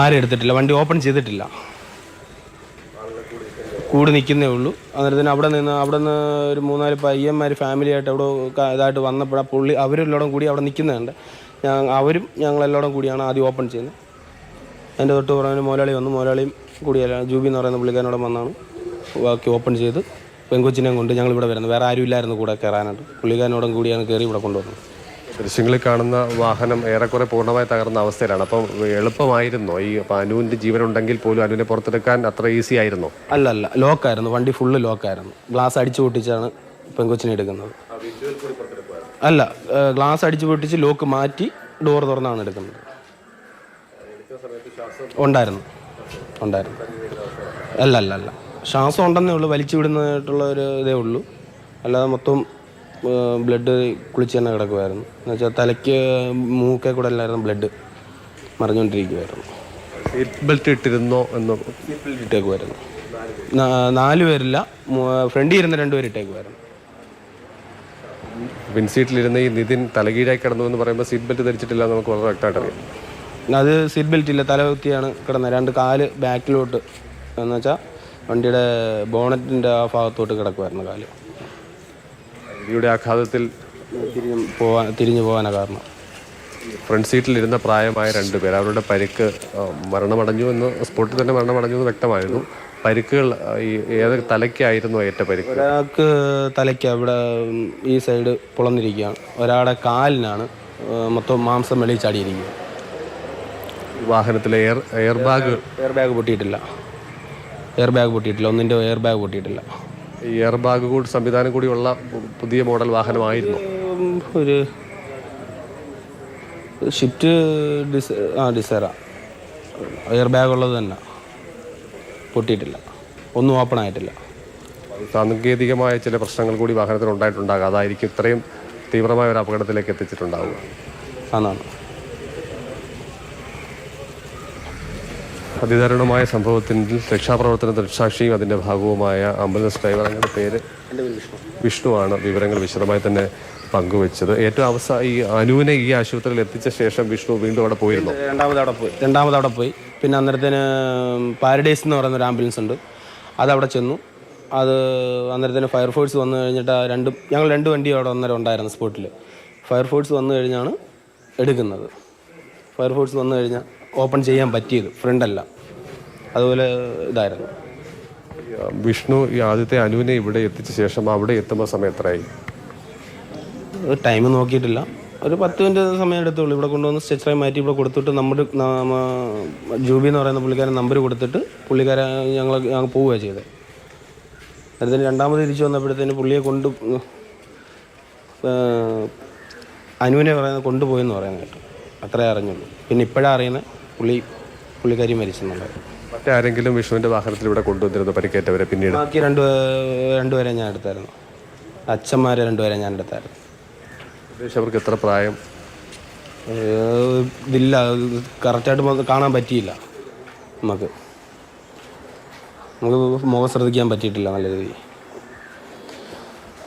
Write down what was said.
ആരും എടുത്തിട്ടില്ല. വണ്ടി ഓപ്പൺ ചെയ്തിട്ടില്ല. കൂടി നിൽക്കുന്നേ ഉള്ളൂ. അന്നേരം തന്നെ അവിടെ നിന്ന് അവിടെ നിന്ന് ഒരു മൂന്നാൽ പയ്യന്മാർ ഫാമിലി ആയിട്ട് അവിടെ ഇതായിട്ട് വന്നപ്പോഴാണ് പുള്ളി അവരെല്ലോടും കൂടി അവിടെ നിൽക്കുന്നുണ്ട്. ഞാൻ അവരും ഞങ്ങളെല്ലോടും കൂടിയാണ് ആദ്യം ഓപ്പൺ ചെയ്യുന്നത്. എന്റെ തൊട്ട് പുറമെ മോലാളി വന്നു. മോലാളിയും കൂടിയല്ല ജൂബി എന്ന് പറയുന്ന പുള്ളിക്കാരനോട് വന്നാണ് ബാക്കി ഓപ്പൺ ചെയ്ത്. പെങ്കൊച്ചിനെയും കൊണ്ട് ഞങ്ങൾ ഇവിടെ വരുന്നത്. വേറെ ആരും ഇല്ലായിരുന്നു കൂടെ കയറാനായിട്ട്. പുള്ളിക്കാരനോടും കൂടിയാണ് കയറി ഇവിടെ കൊണ്ടുവന്നത്. ദൃശ്യങ്ങളിൽ കാണുന്ന വാഹനം ഏറെക്കുറെ പൂർണമായി തകർന്ന അവസ്ഥയിലാണ്. അപ്പം എളുപ്പമായിരുന്നോ. ഈ അനുവിന്റെ ജീവനുണ്ടെങ്കിൽ പോലും അനുവിനെ പുറത്തെടുക്കാൻ അത്ര ഈസി ആയിരുന്നോ. അല്ല അല്ല ലോക്കായിരുന്നു. വണ്ടി ഫുള്ള് ലോക്കായിരുന്നു. ഗ്ലാസ് അടിച്ചു പൊട്ടിച്ചാണ് പെങ്കൊച്ചിനെ എടുക്കുന്നത്. അല്ല ഗ്ലാസ് അടിച്ചു പൊട്ടിച്ച് ലോക്ക് മാറ്റി ഡോർ തുറന്നാണ് എടുക്കുന്നത്. ഉണ്ടായിരുന്നു. ഉണ്ടായിരുന്നു. അല്ല അല്ല അല്ല ശ്വാസം ഉണ്ടെന്നേ ഉള്ളൂ. വലിച്ചു വിടുന്നതായിട്ടുള്ള ഒരു ഇതേ ഉള്ളൂ. അല്ലാതെ മൊത്തം ബ്ലഡ് കുളിച്ച് തന്നെ കിടക്കുമായിരുന്നു എന്നുവെച്ചാൽ തലയ്ക്ക് മൂക്കെ കൂടെ എല്ലായിരുന്നു ബ്ലഡ് മറിഞ്ഞുകൊണ്ടിരിക്കുമായിരുന്നു സീറ്റ് ബെൽറ്റ് ഇട്ടിരുന്നോ എന്ന്? ഇട്ടേക്കുമായിരുന്നു നാല് പേരില്ല ഫ്രണ്ടിൽ ഇരുന്ന രണ്ടുപേർ ഇട്ടേക്കുമായിരുന്നു പിൻസീറ്റിലിരുന്ന ഈ നിതിൻ തലകീഴായി കിടന്നു എന്ന് പറയുമ്പോൾ സീറ്റ് ബെൽറ്റ് ധരിച്ചിട്ടില്ല നമുക്ക് വളരെ വ്യക്തമായിട്ട് അറിയാം. അത് സീറ്റ് ബെൽറ്റ് ഇല്ല തല കുത്തിയാണ് കിടന്നത്. രണ്ട് കാൽ ബാക്കിലോട്ട് എന്ന് വെച്ചാൽ വണ്ടിയുടെ ബോണറ്റിന്റെ ആ ഭാഗത്തോട്ട് കിടക്കുമായിരുന്നു കാൽ. ഇടിയുടെ ആഘാതത്തിൽ തിരിഞ്ഞു പോവാൻ തിരിഞ്ഞു പോകാനാണ് കാരണം. ഫ്രണ്ട് സീറ്റിലിരുന്ന പ്രായമായ രണ്ടുപേർ അവരുടെ പരിക്ക് മരണമടഞ്ഞു എന്ന് സ്പോട്ടിൽ തന്നെ മരണമടഞ്ഞു എന്ന് വ്യക്തമായിരുന്നു. പരിക്കുകൾ ഈ ഏത് തലയ്ക്കായിരുന്നു ഏറ്റ പരിക്ക്? ഒരാൾക്ക് തലയ്ക്ക് അവിടെ ഈ സൈഡ് പുളന്നിരിക്കുകയാണ് ഒരാളുടെ കാലിനാണ് മൊത്തം മാംസം വെളിയിൽ ചാടിയിരിക്കുക. വാഹനത്തിലെ air air bag? Air bag പൊട്ടിയിട്ടില്ല. Air bag പൊട്ടിയിട്ടില്ല. ഒന്നിന്റെ എയർ ബാഗ് പൊട്ടിയിട്ടില്ല. ഈ എയർ ബാഗ് കൂടി സംവിധാനം കൂടിയുള്ള പുതിയ മോഡൽ വാഹനമായിരുന്നു. ഒരു ഷിഫ്റ്റ് ഡിസ് ആ ഡിസൈറ. എയർ ബാഗ് ഉള്ളത് തന്നെ. പൊട്ടിയിട്ടില്ല. ഒന്നും ഓപ്പൺ ആയിട്ടില്ല. സാങ്കേതികമായ ചില പ്രശ്നങ്ങൾ കൂടി വാഹനത്തിൽ ഉണ്ടായിട്ടുണ്ടാകും. അതായിരിക്കും ഇത്രയും തീവ്രമായ ഒരു അപകടത്തിലേക്ക് എത്തിച്ചിട്ടുണ്ടാവുക. ആന്നാണ് അതിദാരുണമായ സംഭവത്തിൽ രക്ഷാപ്രവർത്തന ദൃക്സാക്ഷിയും അതിന്റെ ഭാഗവുമായ ആംബുലൻസ് ഡ്രൈവർ അങ്ങനെ പേര് വിഷ്ണു വിഷ്ണുവാണ് വിവരങ്ങൾ വിശദമായി തന്നെ പങ്കുവെച്ചത്. ഏറ്റവും അവസാന ഈ അനുവിനെ ഈ ആശുപത്രിയിൽ എത്തിച്ച ശേഷം വിഷ്ണു വീണ്ടും അവിടെ പോയിരുന്നു? രണ്ടാമത് അവിടെ പോയി. രണ്ടാമത് അവിടെ പോയി. പിന്നെ അന്നേരത്തിന് പാരഡൈസ് എന്ന് പറയുന്ന ഒരു ആംബുലൻസ് ഉണ്ട്. അതവിടെ ചെന്നു. അത് അന്നേരത്തിന് ഫയർഫോഴ്സ് വന്നു കഴിഞ്ഞിട്ട് രണ്ടും ഞങ്ങൾ രണ്ട് വണ്ടി അവിടെ അന്നേരം ഉണ്ടായിരുന്നു സ്പോട്ടിൽ ഫയർഫോഴ്സ് വന്നു കഴിഞ്ഞാണ് എടുക്കുന്നത്. ഫയർഫോഴ്സ് വന്നു കഴിഞ്ഞാൽ ഓപ്പൺ ചെയ്യാൻ പറ്റിയത്. ഫ്രണ്ടല്ല. അതുപോലെ ഇതായിരുന്നു. വിഷ്ണു ഈ ആദ്യത്തെ അനുവിനെ ഇവിടെ എത്തിച്ച ശേഷം അവിടെ എത്തുമ്പോൾ സമയം എത്രയായി? ടൈം നോക്കിയിട്ടില്ല. ഒരു പത്ത് മിനിറ്റ് സമയം എടുത്തുള്ളൂ. ഇവിടെ കൊണ്ടുവന്ന് സ്ട്രെച്ചറായി മാറ്റി ഇവിടെ കൊടുത്തിട്ട് നമ്മുടെ ജൂബി എന്ന് പറയുന്ന പുള്ളിക്കാരൻ നമ്പർ കൊടുത്തിട്ട് പുള്ളിക്കാരൻ ഞങ്ങൾ ഞങ്ങൾ പോവുകയാണ് ചെയ്തത് അന്നേരത്തിന് രണ്ടാമത് തിരിച്ചു വന്നപ്പോഴത്തേന് പുള്ളിയെ കൊണ്ട് അനുവിനെ പറയുന്നത് കൊണ്ടുപോയെന്ന് പറയുന്നത് കേട്ടു. അത്രേ അറിഞ്ഞുള്ളൂ. പിന്നെ ഇപ്പോഴാണ് അറിയുന്നത് പുള്ളി പുള്ളിക്കാരി മരിച്ചെന്നുള്ളത്. മറ്റാരെങ്കിലും വിഷ്ണുവിന്റെ വാഹനത്തിൽ ഇവിടെ കൊണ്ടുവന്നിരുന്നു? പരിക്കേറ്റവരെ പിന്നീട്. ബാക്കി രണ്ട് രണ്ടുപേരെ ഞാൻ എടുത്തായിരുന്നു. അച്ഛന്മാരെ രണ്ടുപേരെ ഞാൻ എടുത്തായിരുന്നു. ഏകദേശം അവർക്ക് എത്ര പ്രായം? ഏഹ് ഇതില്ല കറക്റ്റായിട്ട് കാണാൻ പറ്റിയില്ല നമുക്ക്. നമുക്ക് മുഖം ശ്രദ്ധിക്കാൻ പറ്റിയിട്ടില്ല നല്ല രീതിയിൽ.